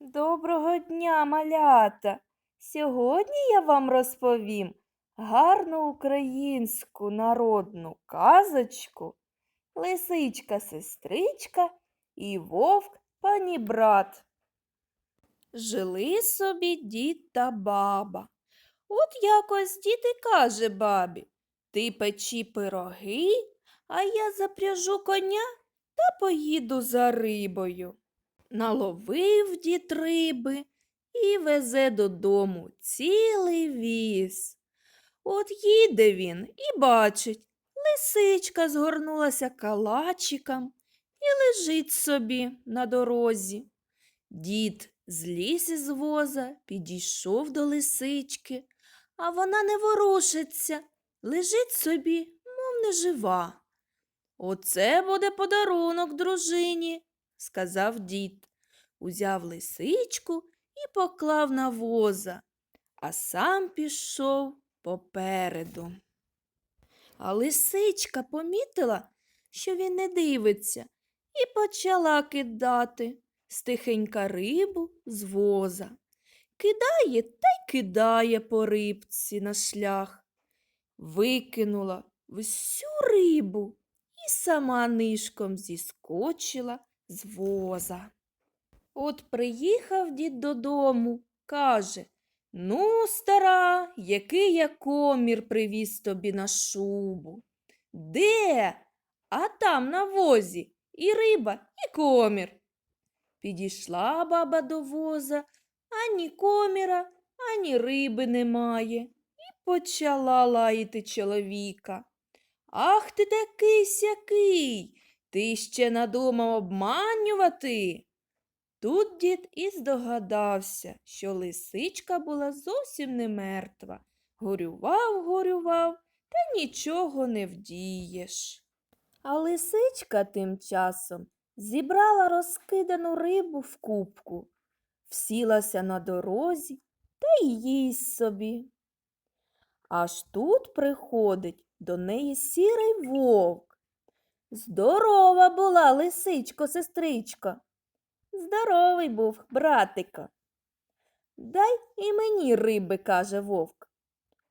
Доброго дня, малята! Сьогодні я вам розповім гарну українську народну казочку Лисичка-сестричка і вовк панібрат. Жили собі дід та баба. От якось дід і каже бабі, ти печі пироги, а я запряжу коня та поїду за рибою. Наловив дід риби і везе додому цілий віз. От їде він і бачить, лисичка згорнулася калачиком і лежить собі на дорозі. Дід зліз із воза, підійшов до лисички, а вона не ворушиться, лежить собі, мов не жива. Оце буде подарунок дружині сказав дід, узяв лисичку і поклав на воза, а сам пішов попереду. А лисичка помітила, що він не дивиться, і почала кидати стихенька рибу з воза. Кидає та й кидає по рибці на шлях. Викинула всю рибу і сама нишком зіскочила з воза. От приїхав дід додому, каже Ну, стара, який я комір привіз тобі на шубу. Де? А там на возі і риба, і комір. Підійшла баба до воза, ані коміра, ані риби немає, і почала лаяти чоловіка. Ах ти такий сякий, ти ще надумав обманювати. Тут дід і здогадався, що лисичка була зовсім не мертва. Горював, горював, та нічого не вдієш. А лисичка тим часом зібрала розкидану рибу в кубку, всілася на дорозі та й їсть собі. Аж тут приходить до неї сірий вовк. Здорова була лисичко, сестричко. Здоровий був, братико. Дай і мені риби, каже вовк.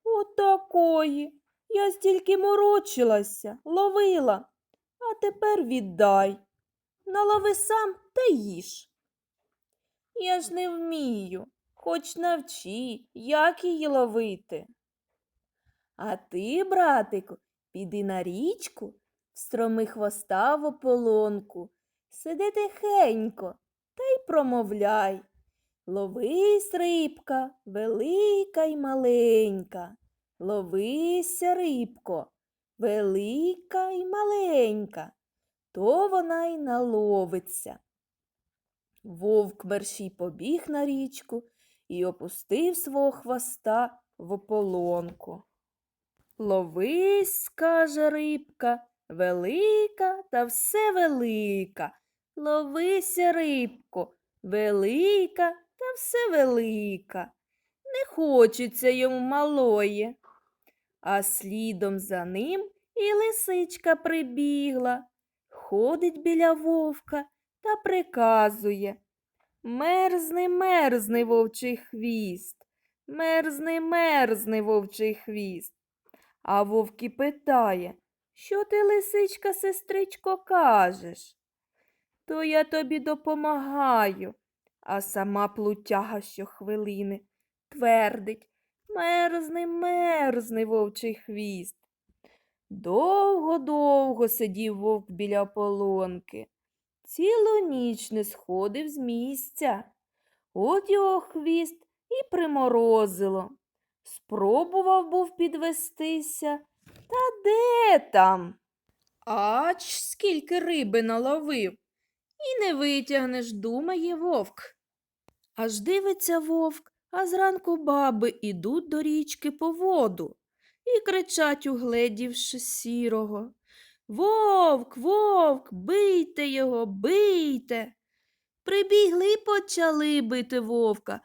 Отакої. Я стільки морочилася, ловила, а тепер віддай. Налови сам та їж. Я ж не вмію, хоч навчи, як її ловити. А ти, братику, піди на річку, строми хвоста в ополонку, сиди тихенько та й промовляй. Ловись, рибка, велика й маленька. Ловися, рибко, велика й маленька, то вона й наловиться. Вовк мерщій побіг на річку і опустив свого хвоста в ополонку. Ловись, скаже рибка, велика та все велика. Ловися, рибко, велика та все велика. Не хочеться йому малої. А слідом за ним і лисичка прибігла, ходить біля вовка та приказує. Мерзни, мерзни, вовчий хвіст, мерзни, мерзни, вовчий хвіст. А вовк і питає, що ти, лисичка, сестричко, кажеш? То я тобі допомагаю, а сама плутяга щохвилини твердить мерзни, мерзни, вовчий хвіст. Довго-довго сидів вовк біля полонки, цілу ніч не сходив з місця. От його хвіст і приморозило. Спробував був підвестися, та де там? Ач, скільки риби наловив, і не витягнеш, думає вовк. Аж дивиться вовк, а зранку баби ідуть до річки по воду і кричать, угледівши сірого. Вовк, вовк, бийте його, бийте. Прибігли і почали бити вовка.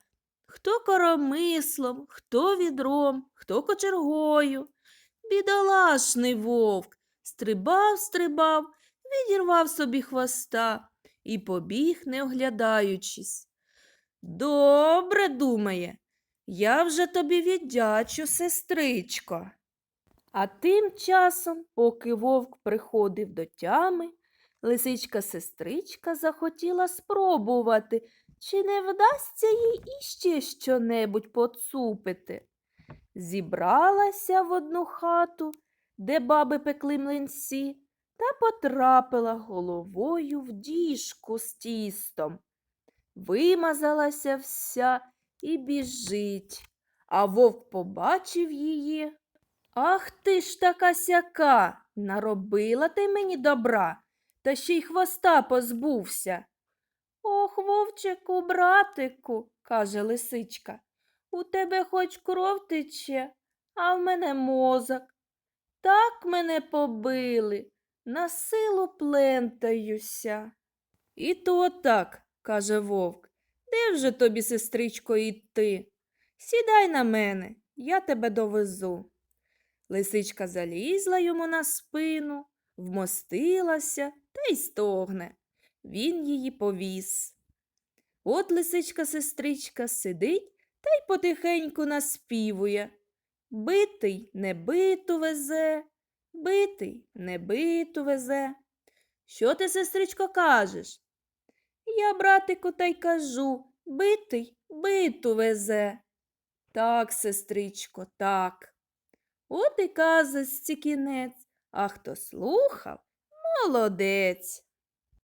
Хто коромислом, хто відром, хто кочергою. Бідолашний вовк стрибав, стрибав, відірвав собі хвоста і побіг, не оглядаючись. Добре думає. Я вже тобі віддячу, сестричко. А тим часом, поки вовк приходив до тями, лисичка-сестричка захотіла спробувати, чи не вдасться їй іще щонебудь поцупити. Зібралася в одну хату, де баби пекли млинці, та потрапила головою в діжку з тістом. Вимазалася вся і біжить, а вовк побачив її. Ах ти ж така сяка, наробила ти мені добра, та ще й хвоста позбувся. Ох, вовчику, братику, каже лисичка, у тебе хоч кров тече, а в мене мозок. Так мене побили, на силу плентаюся. І то так, каже вовк, де вже тобі, сестричко, йти? Сідай на мене, я тебе довезу. Лисичка залізла йому на спину, вмостилася та й стогне. Він її повіз. От лисичка-сестричка сидить та й потихеньку наспівує. Битий не биту везе, битий не биту везе. Що ти, сестричко, кажеш? Я, братику, та й кажу, битий биту везе. Так, сестричко, так. От і казочці кінець, а хто слухав, молодець.